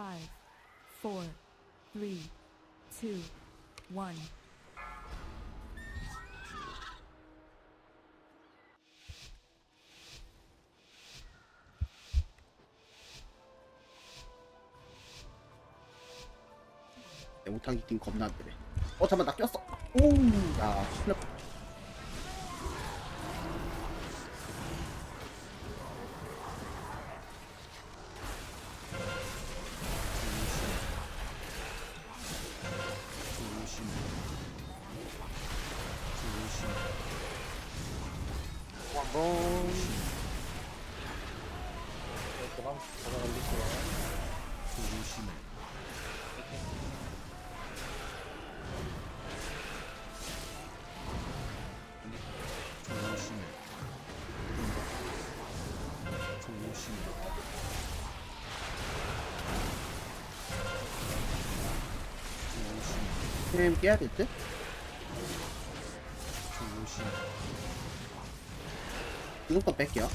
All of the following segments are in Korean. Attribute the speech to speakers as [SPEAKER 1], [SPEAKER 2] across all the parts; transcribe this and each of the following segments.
[SPEAKER 1] five, four, three, two, one.
[SPEAKER 2] 내 못하기 팀 겁나 안 되네. 어, 잠깐만, 나 꼈어. 오, 야, 큰일 났 템 깨야 될 듯? 이것 건 뺄게요.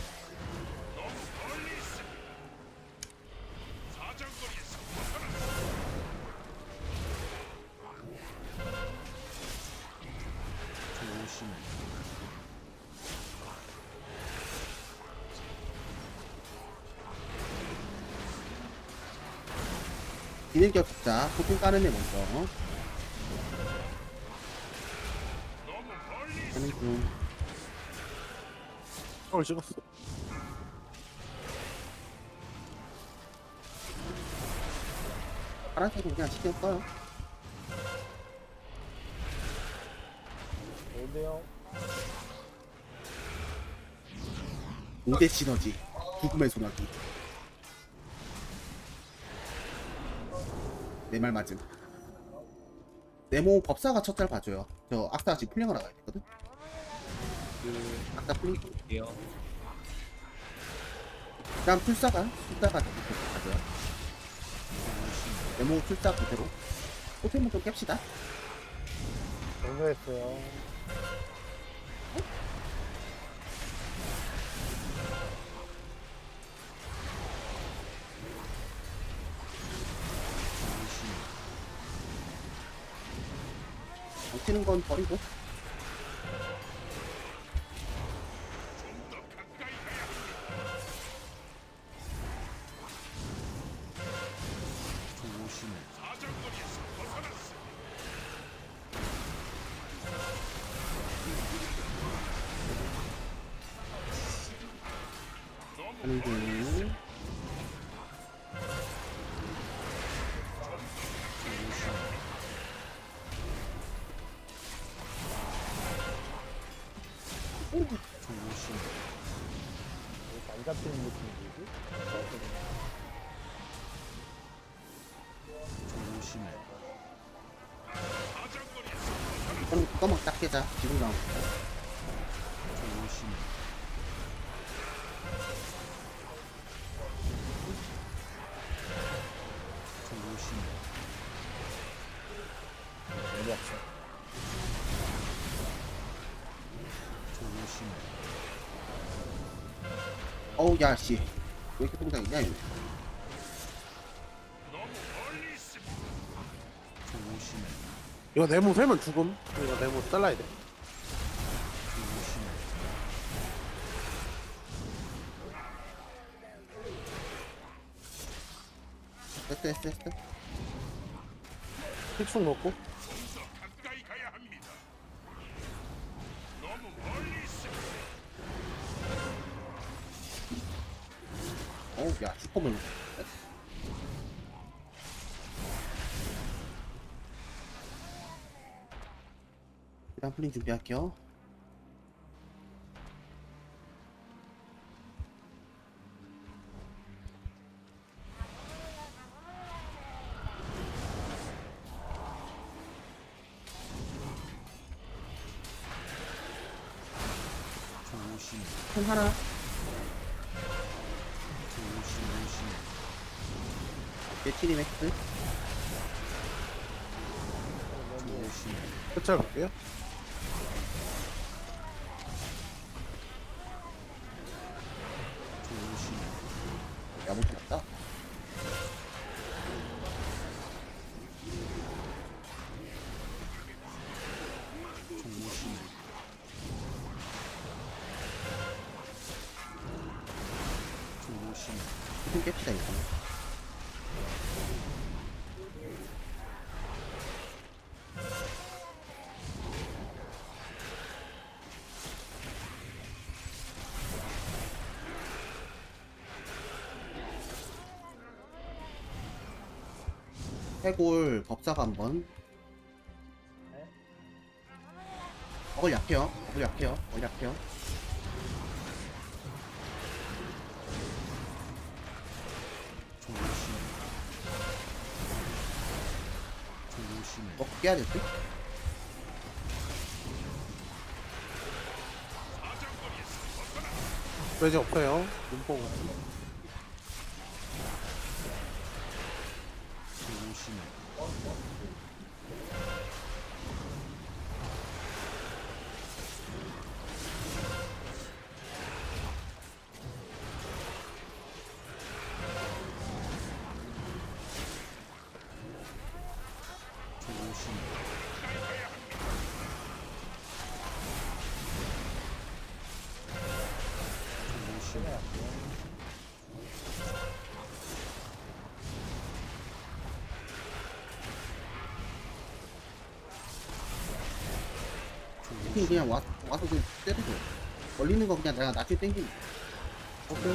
[SPEAKER 2] 비닐격 자 소품 까는 애 먼저.
[SPEAKER 3] 헐 찍었어.
[SPEAKER 2] 파란색은 그냥 써요.
[SPEAKER 3] 좋은데요.
[SPEAKER 2] 무대 시너지. 죽음의 소나기. 내 말 맞음. 네모 법사가 첫 달 봐줘요. 저 악사 지금 풀링을 나가야 되거든. 악사 풀링. 그다음 풀사가 숫자가 이렇게 가져요. 네모 풀사 그대로. 호텔문 좀 깹시다.
[SPEAKER 3] 정리했어요.
[SPEAKER 2] 버티는 건 버리고.
[SPEAKER 3] 없어.
[SPEAKER 2] 어우, 야, 씨. 왜 이렇게 동작이냐, 이거.
[SPEAKER 3] 이거 네모 세면 죽음. 이거 네모 잘라야 돼.
[SPEAKER 2] 됐어, 됐어, 됐어.
[SPEAKER 3] 필충 넣고.
[SPEAKER 2] 일단 플링 준비할게요. 펜 하나. 해골 법사가 한번 어글 약해요 어글 약해요 어글 약해요 뭐 깨야 될 듯?
[SPEAKER 3] 외지 없어요. 눈뽕.
[SPEAKER 2] 그 그냥 와, 와서 좀 때려줘 걸리는 거 그냥 내가 낮게 땡기면
[SPEAKER 3] 오케이.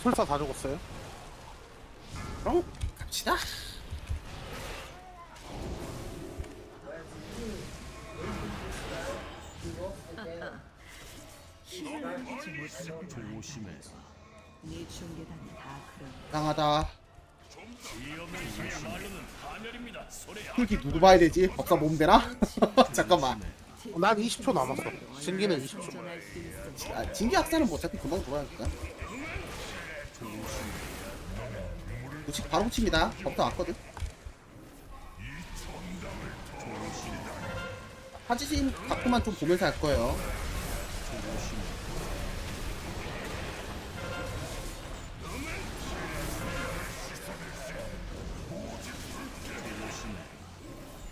[SPEAKER 3] 술사 다 죽었어요?
[SPEAKER 2] 그럼 갑시다
[SPEAKER 4] 조심해.
[SPEAKER 1] 네 중계단이 다 그런
[SPEAKER 2] 이상하다
[SPEAKER 4] 말로는 파멸입니다. 소리야.
[SPEAKER 2] 흙이 누구 봐야 되지? 법사 몸 되나? 잠깐만
[SPEAKER 3] 어, 난 20초 남았어. 신기는 20초.
[SPEAKER 1] 전할 수 있어.
[SPEAKER 2] 아, 진기 학사는 뭐 어차피 금방 돌아가니까 우측 바로 붙입니다 법사 왔거든 하지심 각도만 좀 보면서 할 거예요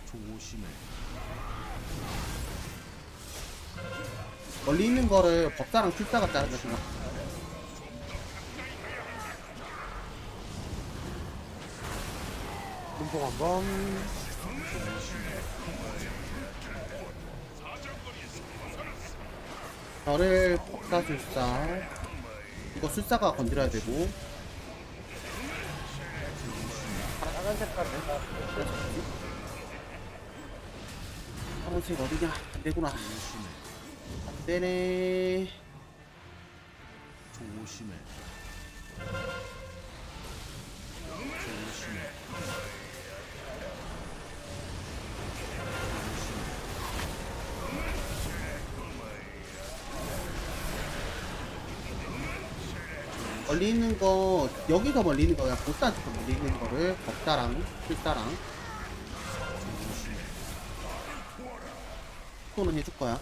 [SPEAKER 4] 조심해.
[SPEAKER 2] 멀리 있는 거를 법사랑 출사가 자르는 생각
[SPEAKER 3] 눈뽕 한 번.
[SPEAKER 2] 저를 법사 술사 이거 술사가 건드려야 되고
[SPEAKER 3] 빨간 색깔 된다.
[SPEAKER 2] 파란색 어디냐 안 되구나 안 되네
[SPEAKER 4] 조심해. 조심해.
[SPEAKER 2] 멀리 있는 거 여기서 멀리 있는 거 그냥 보스한테 멀리 있는 거를 법사랑 술사랑. 또는 해줄 거야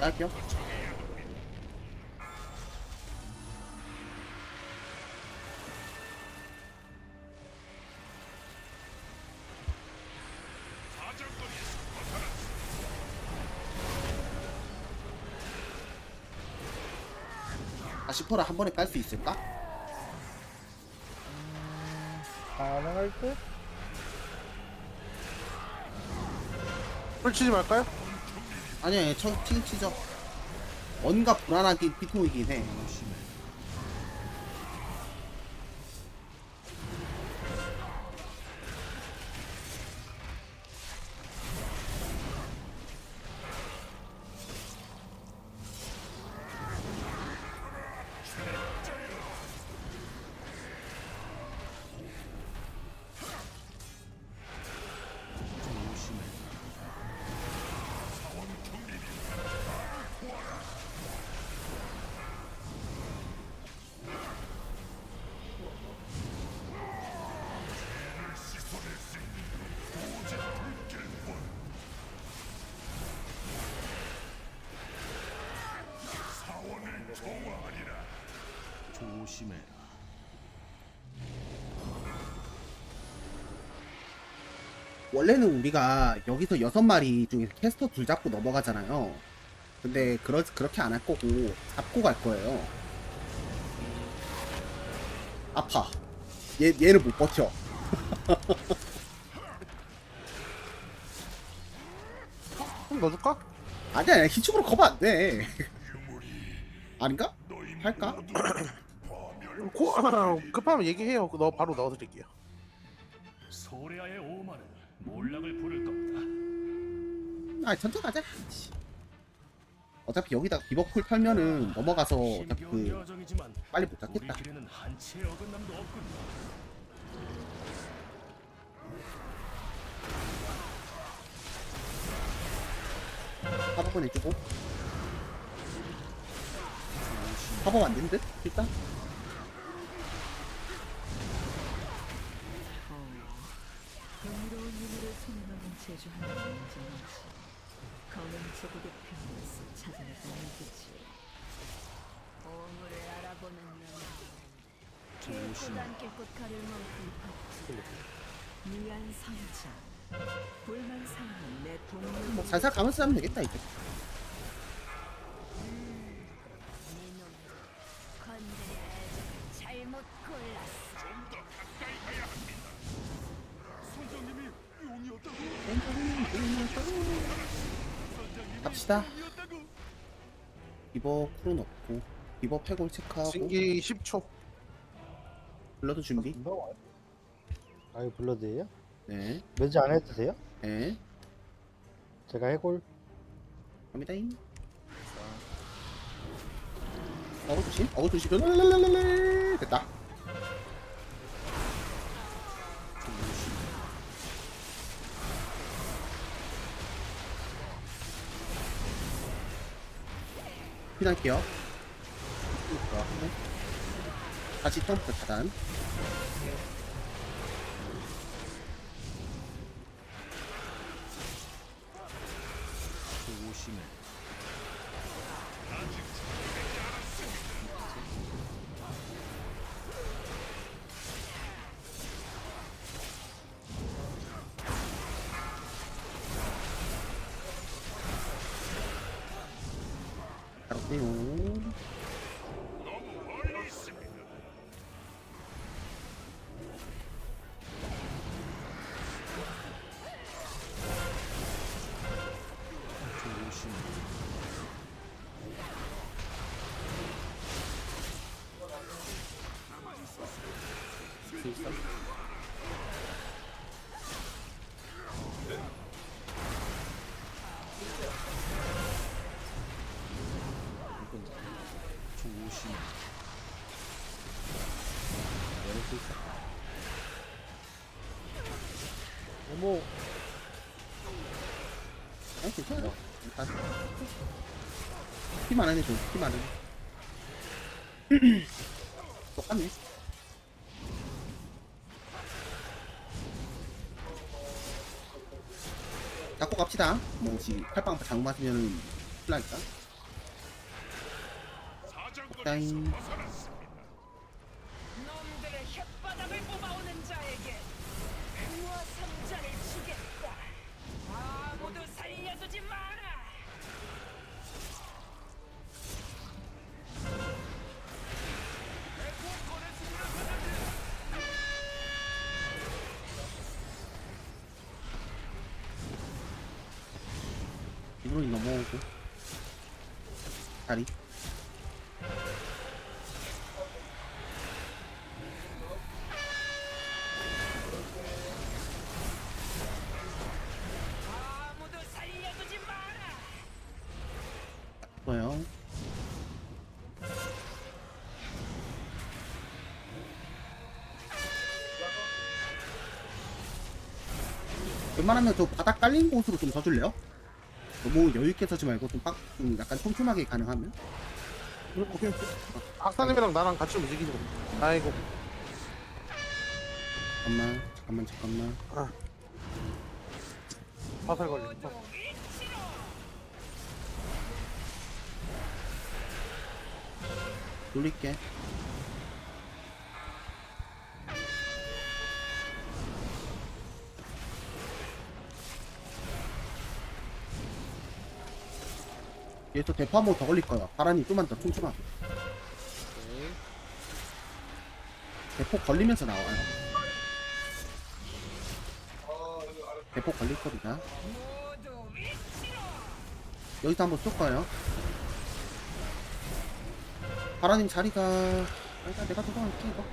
[SPEAKER 2] 딸게요 다시 퍼라 한 번에 깔 수 있을까?
[SPEAKER 3] 가능할 듯? 펼치지 말까요?
[SPEAKER 2] 아니야, 쳐, 치긴 치죠. 뭔가 불안하긴 피통이긴 해.
[SPEAKER 4] 조심해라.
[SPEAKER 2] 원래는 우리가 여기서 여섯 마리 중에 캐스터 둘 잡고 넘어가잖아요. 근데 그러, 그렇게 안 할 거고 잡고 갈 거예요. 아파. 얘 얘를 못 버텨.
[SPEAKER 3] 좀 넣어줄까?
[SPEAKER 2] 아니야, 아니야 희축으로 커버 안 돼. 아닌가? 할까?
[SPEAKER 3] 고, 급하면 얘기해요. 너 바로 넣어드릴게요.
[SPEAKER 4] 소레아의 오마는 몰락을 부를 겁니다.
[SPEAKER 2] 아, 천천히 가자. 어차피 여기다 비버풀 털면은 넘어가서 어차피 그
[SPEAKER 4] 여정이지만
[SPEAKER 2] 빨리 못 잡겠다.
[SPEAKER 4] 우리 길에는 한치의 어긋남도 없군요.
[SPEAKER 2] 파버건 해주고. 파버 만든 듯? 일단?
[SPEAKER 1] 제주 하나는 인정하지. 검은 제국의 편에서 찾아내서 이기지. 보물을 알아보는 눈.
[SPEAKER 4] 조심해.
[SPEAKER 1] 꽃 가를 만큼 밭 미안 상자. 불만 상은 내 동물
[SPEAKER 2] 뭐 살살 가면서 하면 되겠다, 이제. 갑시다. 비버 쿨은 없고. 비버 패골 체크하고.
[SPEAKER 3] 신기 10초.
[SPEAKER 2] 블러드 준비.
[SPEAKER 5] 아 이거 블러드예요?
[SPEAKER 2] 네.
[SPEAKER 5] 면제 안 해도 돼요?
[SPEAKER 2] 네.
[SPEAKER 5] 제가 해골
[SPEAKER 2] 갑니다잉. 어그 조심. 어그 조심. 됐다. 피날게요. 다시 점프 차단.
[SPEAKER 4] 조심해. 조심해.
[SPEAKER 5] 어머
[SPEAKER 2] 아, 괜찮아. 일단. 피 많은 애 줘. 피 많은 애. 똑같네. 혹시 칼빵 잘못 맞으면 큰일 나니까. 다 드론이 넘어오고 다리. 뭐요 웬만하면 저 바닥 깔린 곳으로 좀 서줄래요? 너무 여유있게 서지 말고 좀, 빡, 좀 약간 촘촘하게 가능하면
[SPEAKER 3] 오케이. 악사님이랑 나랑 같이 움직이는 거. 아이고.
[SPEAKER 2] 잠깐만 잠깐만 잠깐만
[SPEAKER 3] 화살 걸려.
[SPEAKER 6] 모두 위치로.
[SPEAKER 2] 돌릴게 얘 또 대포 한 번 더 걸릴 거야. 바람이 좀만 더 촘촘하게. 대포 걸리면서 나와요. 대포 걸릴 겁니다. 여기서 한번 쏠 거예요. 바라님 자리가 일단 내가 도망갈게 이거.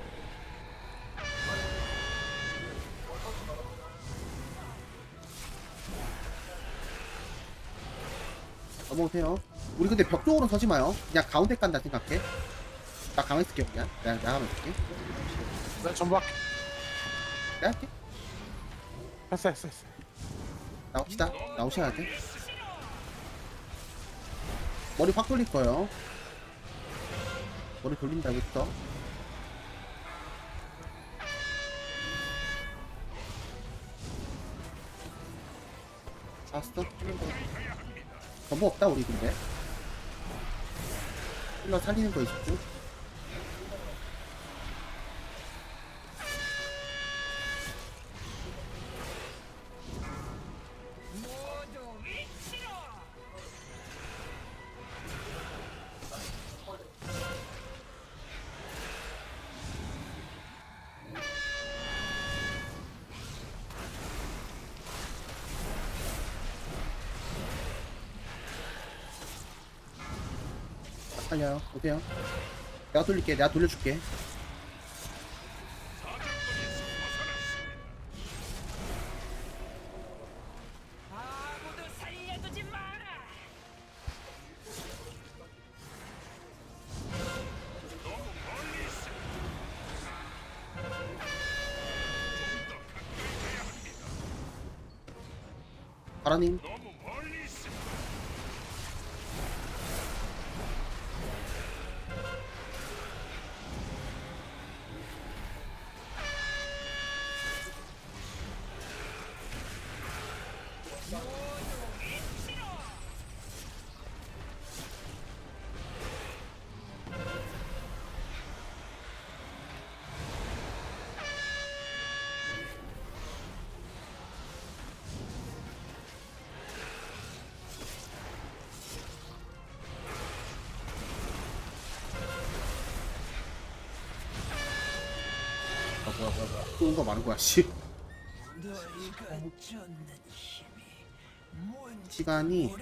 [SPEAKER 2] 넘어오세요 우리 근데 벽 쪽으로 서지 마요. 그냥 가운데 간다 생각해. 나 가만히 있을게 그냥. 내가, 가만히 있을게.
[SPEAKER 3] 나 전부 할게.
[SPEAKER 2] 내가 할게.
[SPEAKER 3] 했어, 했어, 했어.
[SPEAKER 2] 나옵시다. 나오셔야 돼 머리 확 돌릴 거예요. 머리 돌린다 여기부터. 잡았어 전부 없다 우리 근데 힐러 살리는 거 있었고 살려요. 오세요. 내가 돌릴게. 내가 돌려줄게.
[SPEAKER 6] 아무도
[SPEAKER 2] 뭐야 뭐야 뭐야 거 많은 거야. 씨. 시간이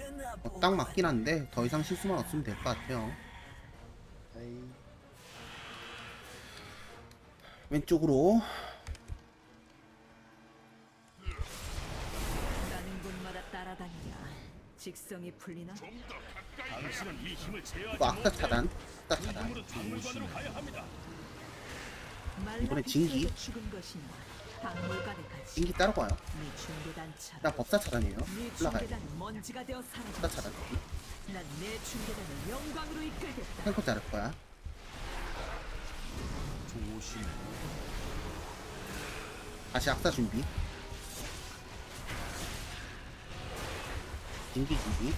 [SPEAKER 2] 어, 딱 맞긴 한데 더 이상 실수만 없으면 될 것 같아요. 왼쪽으로.
[SPEAKER 1] 가는 곳마다 따라다니냐. 직성이 풀리나?
[SPEAKER 4] 당신은 이 힘을 제어하지
[SPEAKER 2] 이거
[SPEAKER 4] 못해.
[SPEAKER 2] 차단. 악사 차단
[SPEAKER 4] 박물관으로 가야 합니다.
[SPEAKER 2] 이번에 진기. 인기 따로 가요. 나 법사 차단이에요.
[SPEAKER 1] 네
[SPEAKER 2] 올라가요 법사 차단 탱커 자를 거야. 다시 악사 준비. 진기 준비.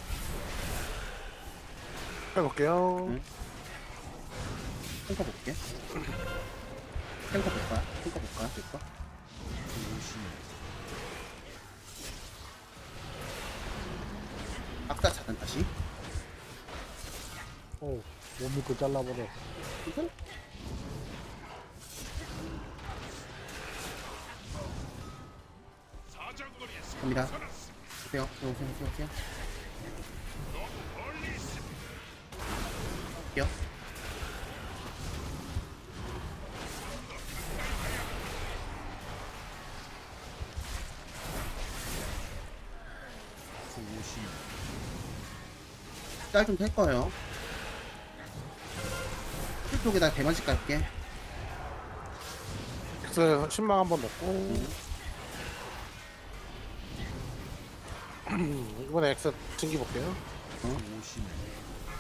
[SPEAKER 3] 해볼게요.
[SPEAKER 2] 응. 탱커 볼게 탱커 볼 거야? 탱커 볼 거야? 볼
[SPEAKER 4] 거야?
[SPEAKER 2] 아까 작은 다시
[SPEAKER 5] 어, 못 믿고 그 잘라버려.
[SPEAKER 2] 갑니다 오세요 오세요 오세요 오세요 오세요 짤좀 셀 거예요. 쪽에다 대만씩 갈게.
[SPEAKER 3] 엑스 신망 한번 넣고 이번에 엑스 증기 볼게요
[SPEAKER 4] 조심해.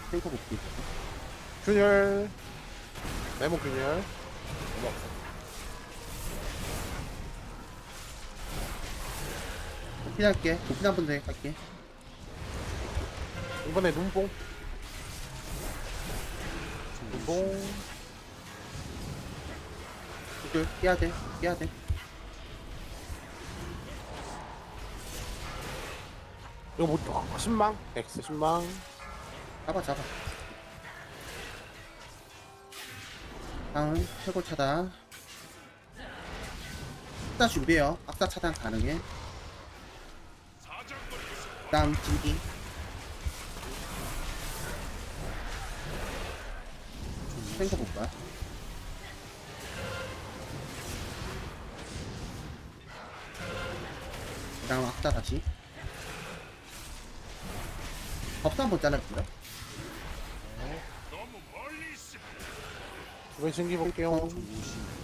[SPEAKER 2] 탱커 복귀.
[SPEAKER 3] 균열 네모 균열
[SPEAKER 2] 피할게. 도피 한번 더 할게.
[SPEAKER 3] 이번에 눈뽕 눈뽕
[SPEAKER 2] 줄 깨야 돼. 깨야 돼.
[SPEAKER 3] 이거 못 어, 신망 엑스 신망
[SPEAKER 2] 잡아 잡아. 다음 최고 차단. 악사 준비해요. 악사 차단 가능해. 다음 진기. 탱커 볼까? 그다음 악사 다시. 법사 한번 잘라볼게요.
[SPEAKER 3] 이번에 증기 볼게요.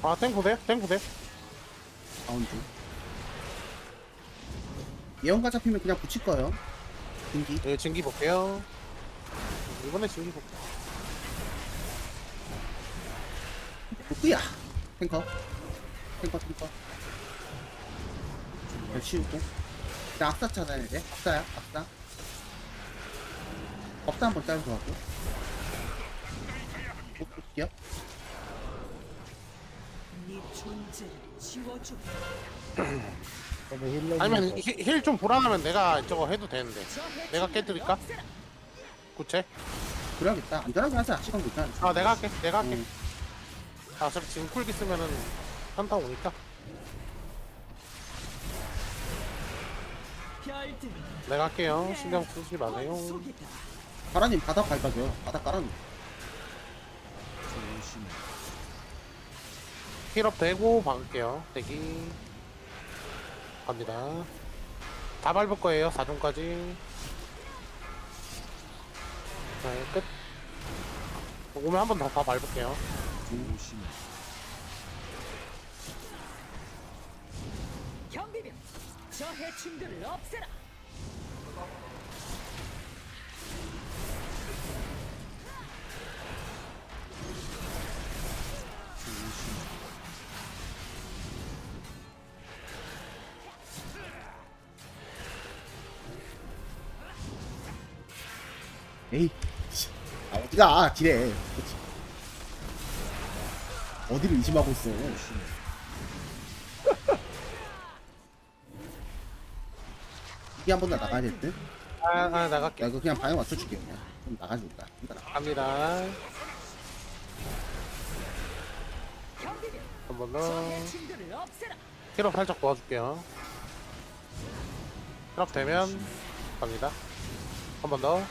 [SPEAKER 3] 아 탱크 돼? 탱크 돼?
[SPEAKER 2] 다운드. 예언가 잡히면 그냥 붙일 거예요. 등기.
[SPEAKER 3] 네 증기 볼게요 이번에 증기 볼게요
[SPEAKER 2] 복구야. 탱커. 탱커, 탱커. 잘 치우고. 자, 악사 찾아야 돼. 악사야, 악사. 법사 한번 짜서 하고. 볼게요.
[SPEAKER 1] 네 존재를 지워줘.
[SPEAKER 5] 근데 힐러
[SPEAKER 3] 아니면 힐 좀 불안하면 내가 저거 해도 되는데 내가 깨드릴까? 구체?
[SPEAKER 2] 그래야겠다. 안전하게 하자. 시간 괜찮아.
[SPEAKER 3] 아 내가 할게 내가 할게
[SPEAKER 2] 응.
[SPEAKER 3] 아 어차피 지금 쿨기 쓰면은 한타 오니까. 내가 할게요. 신경 쓰지 마세요.
[SPEAKER 2] 바라님 바닥 밟아줘요. 바닥 깔아놓.
[SPEAKER 3] 힐업 되고 박을게요. 대기. 갑니다. 다 밟을 거예요. 4종까지. 네 끝. 오면 한 번 더 다 밟을게요
[SPEAKER 4] 조심해.
[SPEAKER 1] 경비병 저 해충들을 없애라.
[SPEAKER 2] 에이. 씨. 아, 어디가, 지뢰. 어디를 의심하고 있어. 이게 한 번 더 나가야 될 듯?
[SPEAKER 3] 아, 아 나갈게
[SPEAKER 2] 야, 이거 그냥 방에 맞춰줄게, 그냥. 좀 나가줄까? 나.
[SPEAKER 3] 갑니다 한번저더
[SPEAKER 1] 없애라.
[SPEAKER 3] 힐업 살짝 도와줄게요 힐업 되면 갑니다 한 번 더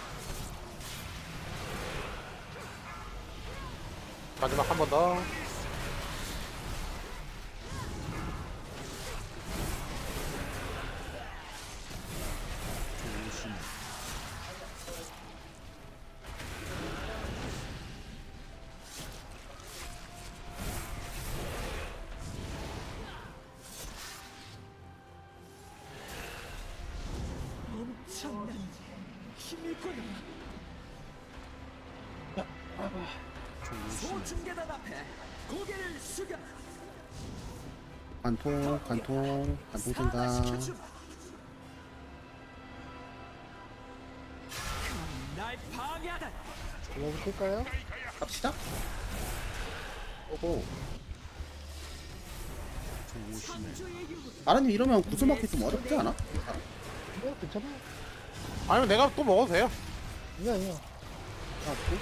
[SPEAKER 3] 마지막 한 번 더
[SPEAKER 5] 시킬까요?
[SPEAKER 2] 갑시다.
[SPEAKER 1] 유물.
[SPEAKER 2] 나라님 이러면 구슬 먹기 좀 어렵지 않아?
[SPEAKER 5] 네 괜찮아
[SPEAKER 3] 아니면 내가 또 먹어도 돼요
[SPEAKER 5] 아니야 아니야
[SPEAKER 2] 아, 또?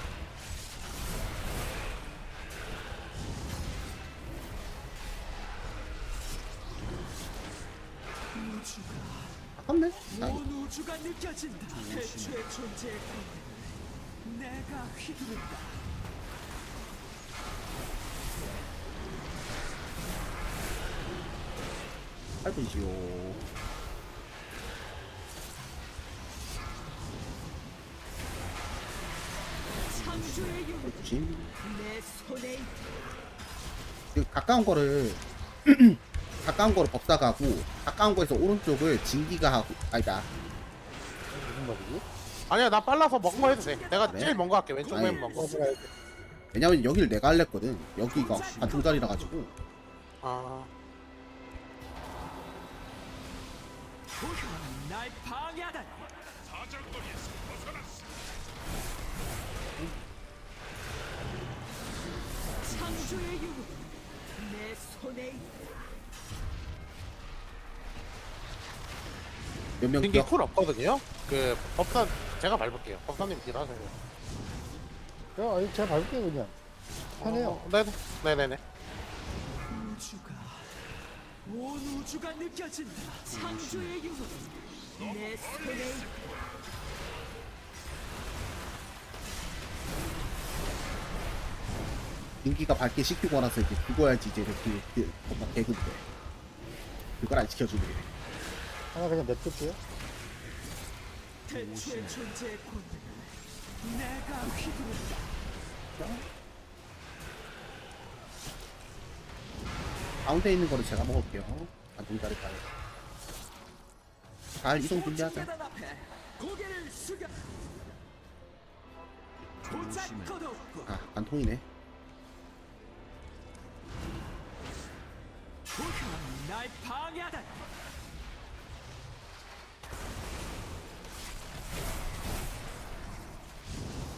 [SPEAKER 1] 우주가
[SPEAKER 2] 아깝네.
[SPEAKER 1] 나온 우주가 느껴진다. 대추의 존재의 공을 내가 휘두른다.
[SPEAKER 2] 아이고.
[SPEAKER 7] 지내 손에
[SPEAKER 2] 그 가까운 거를 가까운 거를 법사가고 가까운 거에서 오른쪽을 진기가 하고 아니다
[SPEAKER 5] 무슨 말이지?
[SPEAKER 3] 아니야 나 빨라서 먹은 거 해도 돼 내가
[SPEAKER 2] 그래?
[SPEAKER 3] 제일 먼 거 할게 왼쪽
[SPEAKER 2] 아니.
[SPEAKER 3] 맨 먼거
[SPEAKER 2] 왜냐면 여기를 내가 할랬거든. 여기가 관통자리라 가지고
[SPEAKER 1] 아날 방해하다.
[SPEAKER 7] 창조의 유물 내 손에 있다.
[SPEAKER 2] 몇명
[SPEAKER 3] 빙기 쿨 없거든요 그 법사 제가 밟을게요 법사님 딜 하세요
[SPEAKER 5] 야, 아니, 제가 밟을게요, 그냥. 편해요.
[SPEAKER 3] 어, 네네 네네네
[SPEAKER 1] 우주가 온 우주가 느껴진다.
[SPEAKER 7] 창조의 유물 내 손에.
[SPEAKER 2] 진기가 밝게 시키고 나서 이제 죽어야지 이제 이렇게 그 뭔가 개근데 그걸 안 시켜주네.
[SPEAKER 5] 하나 그냥 냅둘게요.
[SPEAKER 1] 대추의 존재의 본능을 내가 휘두른다.
[SPEAKER 2] 가운데 있는 거를 제가 먹을게요. 관통자리까지. 잘 이동 준비하자.
[SPEAKER 1] 계단 앞에 고개를 숙여. 보잘것없고
[SPEAKER 2] 아 관통이네.
[SPEAKER 1] 날 방해하다.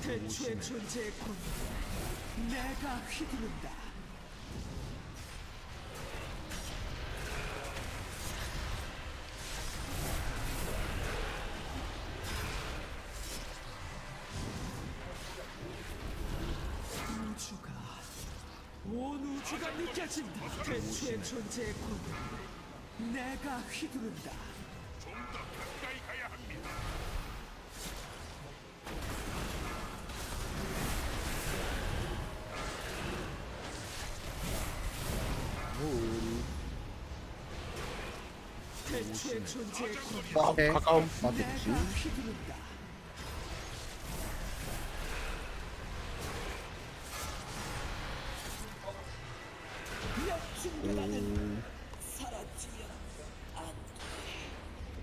[SPEAKER 1] 대추의 존재의 본능을 내가 휘두른다. 우주가 온 우주가 느껴진다. 대추의 존재의 본능을 내가 휘두른다. 본능
[SPEAKER 2] 앞에
[SPEAKER 3] 가까움.
[SPEAKER 2] 오.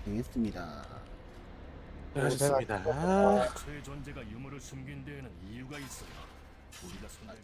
[SPEAKER 2] 고생했습니다.
[SPEAKER 3] 고생하셨습니다
[SPEAKER 4] 새 존재가 유물을 숨긴 데에는 이유가 있어. 우리가 손을